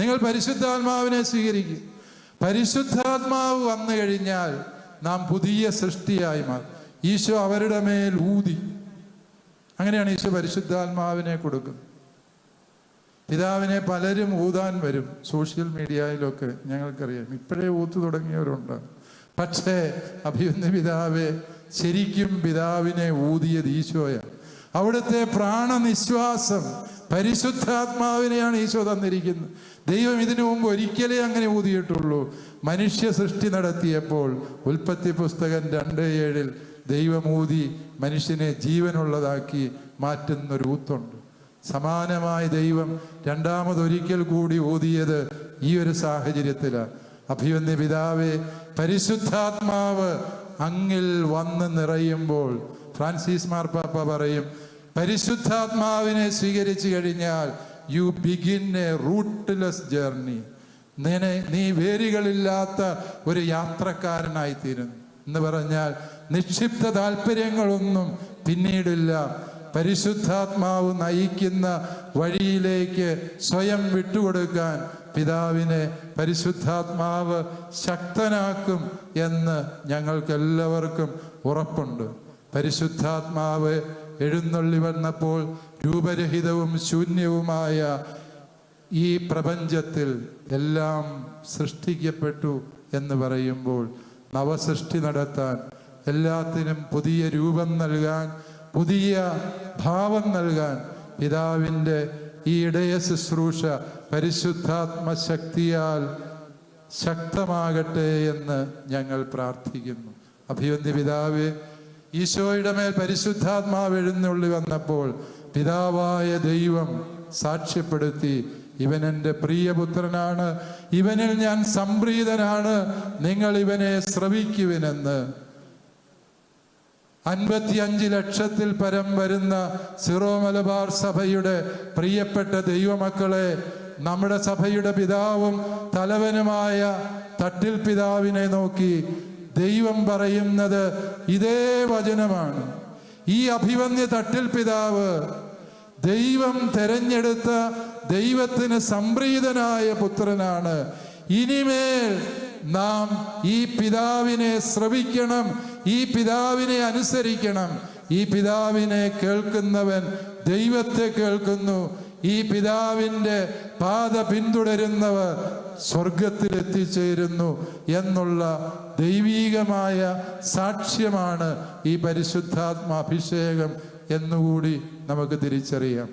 നിങ്ങൾ പരിശുദ്ധാത്മാവിനെ സ്വീകരിക്കും. പരിശുദ്ധാത്മാവ് വന്നു കഴിഞ്ഞാൽ നാം പുതിയ സൃഷ്ടിയായി മാറും. ഈശോ അവരുടെ മേൽ ഊതി. അങ്ങനെയാണ് ഈശോ പരിശുദ്ധാത്മാവിനെ കൊടുക്കുന്നത് പിതാവിനെ പലരും ഊതാൻ വരും. സോഷ്യൽ മീഡിയയിലൊക്കെ ഞങ്ങൾക്കറിയാം. ഇപ്പോഴേ ഊത്ത് തുടങ്ങിയവരുണ്ട്. പക്ഷേ അഭിയുന്ന പിതാവെ ശരിക്കും പിതാവിനെ ഊതിയത് ഈശോയാണ്. അവിടുത്തെ പ്രാണനിശ്വാസം പരിശുദ്ധാത്മാവിനെയാണ് ഈശോ തന്നിരിക്കുന്നത്. ദൈവം ഇതിനു മുമ്പ് ഒരിക്കലേ അങ്ങനെ ഊതിയിട്ടുള്ളൂ. മനുഷ്യ സൃഷ്ടി നടത്തിയപ്പോൾ ഉൽപ്പത്തി പുസ്തകം രണ്ട് ഏഴിൽ ദൈവം ഊതി മനുഷ്യനെ ജീവനുള്ളതാക്കി മാറ്റുന്നൊരു ഊത്തുണ്ട്. സമാനമായി ദൈവം രണ്ടാമതൊരിക്കൽ കൂടി ഊതിയത് ഈ ഒരു സാഹചര്യത്തിലാണ് അഭിവന്യ പിതാവെ പരിശുദ്ധാത്മാവ് അങ്ങിൽ വന്ന് നിറയുമ്പോൾ ഫ്രാൻസിസ് മാർപ്പാപ്പ പറയും പരിശുദ്ധാത്മാവിനെ സ്വീകരിച്ചു കഴിഞ്ഞാൽ you begin a rootless journey നിന്നെ നീ വേരുകളില്ലാത്ത ഒരു യാത്രക്കാരനായി തീരുന്നു എന്ന് പറഞ്ഞാൽ നിക്ഷിപ്ത താല്പര്യങ്ങളൊന്നും പിന്നീടില്ല. പരിശുദ്ധാത്മാവ് നയിക്കുന്ന വഴിയിലേക്ക് സ്വയം വിട്ടുകൊടുക്കാൻ പിതാവിനെ പരിശുദ്ധാത്മാവ് ശക്തനാക്കും എന്ന് ഞങ്ങൾക്കെല്ലാവർക്കും ഉറപ്പുണ്ട്. പരിശുദ്ധാത്മാവ് എഴുന്നള്ളി വന്നപ്പോൾ രൂപരഹിതവും ശൂന്യവുമായ ഈ പ്രപഞ്ചത്തിൽ എല്ലാം സൃഷ്ടിക്കപ്പെട്ടു എന്ന് പറയുമ്പോൾ നവസൃഷ്ടി നടത്താൻ എല്ലാത്തിനും പുതിയ രൂപം നൽകാൻ പുതിയ ഭാവം നൽകാൻ പിതാവിന്റെ ഈ ഇടയ ശുശ്രൂഷ പരിശുദ്ധാത്മശക്തിയാൽ ശക്തമാകട്ടെ എന്ന് ഞങ്ങൾ പ്രാർത്ഥിക്കുന്നു. അഭിവന്ദ്യ പിതാവേ ഈശോയുടെ മേൽ പരിശുദ്ധാത്മാവ് എഴുന്നള്ളി വന്നപ്പോൾ പിതാവായ ദൈവം സാക്ഷ്യപ്പെടുത്തി ഇവൻ എന്റെ പ്രിയപുത്രനാണ് ഇവനിൽ ഞാൻ സംപ്രീതനാണ് നിങ്ങൾ ഇവനെ ശ്രവിക്കുവിനെന്ന് അൻപത്തിയഞ്ച് ലക്ഷത്തിൽ പരം വരുന്ന സിറോ മലബാർ സഭയുടെ പ്രിയപ്പെട്ട ദൈവമക്കളെ നമ്മുടെ സഭയുടെ പിതാവും തലവനുമായ തട്ടിൽ പിതാവിനെ നോക്കി ദൈവം പറയുന്നത് ഇതേ വചനമാണ്. ഈ അഭിവന്യ തട്ടിൽ പിതാവ് ദൈവം തെരഞ്ഞെടുത്ത ദൈവത്തിന് സംപ്രീതനായ പുത്രനാണ്. ഇനിമേൽ നാം ഈ പിതാവിനെ ശ്രവിക്കണം ഈ പിതാവിനെ അനുസരിക്കണം. ഈ പിതാവിനെ കേൾക്കുന്നവൻ ദൈവത്തെ കേൾക്കുന്നു. ഈ പിതാവിന്റെ പാത പിന്തുടരുന്നവർ സ്വർഗത്തിലെത്തിച്ചേരുന്നു എന്നുള്ള ദൈവീകമായ സാക്ഷ്യമാണ് ഈ പരിശുദ്ധാത്മാഭിഷേകം എന്നുകൂടി നമുക്ക് തിരിച്ചറിയാം.